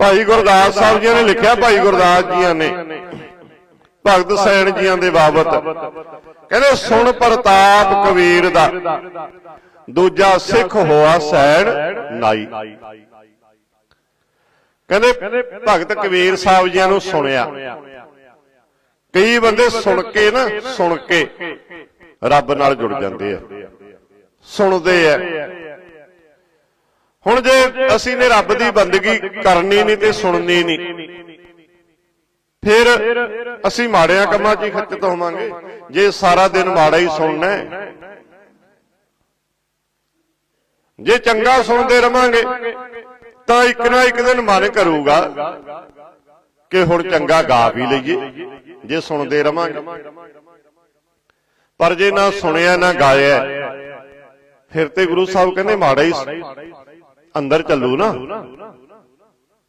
ਭਾਈ ਗੁਰਦਾਸ ਸਾਹਿਬ ਜੀ ਨੇ ਲਿਖਿਆ, ਭਾਈ ਗੁਰਦਾਸ ਜੀਆਂ ਨੇ। ਭਗਤ ਸੈਣ ਜੀਆਂ ਦੇ ਬਾਬਤ। ਕਹਿੰਦੇ, ਸੁਣ ਪ੍ਰਤਾਪ ਕਬੀਰ ਦਾ। ਦੂਜਾ ਸਿੱਖ ਹੋਆ ਸੈਣ ਨਾਈ। ਕਹਿੰਦੇ, ਭਗਤ ਕਬੀਰ ਸਾਹਿਬ ਜੀਆਂ ਨੂੰ ਸੁਣਿਆ। ਕਈ ਬੰਦੇ ਸੁਣ ਕੇ ਨਾ, ਸੁਣ ਕੇ ਰੱਬ ਨਾਲ ਜੁੜ ਜਾਂਦੇ ਆ। ਸੁਣਦੇ ਆ। ਹੁਣ ਜੇ ਅਸੀਂ ਨੇ ਰੱਬ ਦੀ ਬੰਦਗੀ ਕਰਨੀ ਨਹੀਂ ਤੇ ਸੁਣਨੀ ਨਹੀਂ, ਫਿਰ ਅਸੀਂ ਮਾੜਿਆਂ ਕੰਮਾਂ 'ਚ ਹੀ ਖੱਚਤ ਹੋਵਾਂਗੇ। ਜੇ ਸਾਰਾ ਦਿਨ ਮਾੜਾ ਹੀ ਸੁਣਨਾ ਹੈ। ਜੇ ਚੰਗਾ ਸੁਣਦੇ ਰਵਾਂਗੇ, ਤਾਂ ਇੱਕ ਨਾ ਇੱਕ ਦਿਨ ਮਨ ਕਰੂਗਾ ਕਿ ਹੁਣ ਚੰਗਾ ਗਾ ਵੀ ਲਈਏ। ਜੇ ਸੁਣਦੇ ਰਵਾਂਗੇ। ਪਰ ਜੇ ਨਾ ਸੁਣਿਆ, ਨਾ ਗਾਇਆ, ਫਿਰ ਤੇ ਗੁਰੂ ਸਾਹਿਬ ਕਹਿੰਦੇ ਮਾੜਾ ਹੀ ਅੰਦਰ ਚੱਲੂ ਨਾ।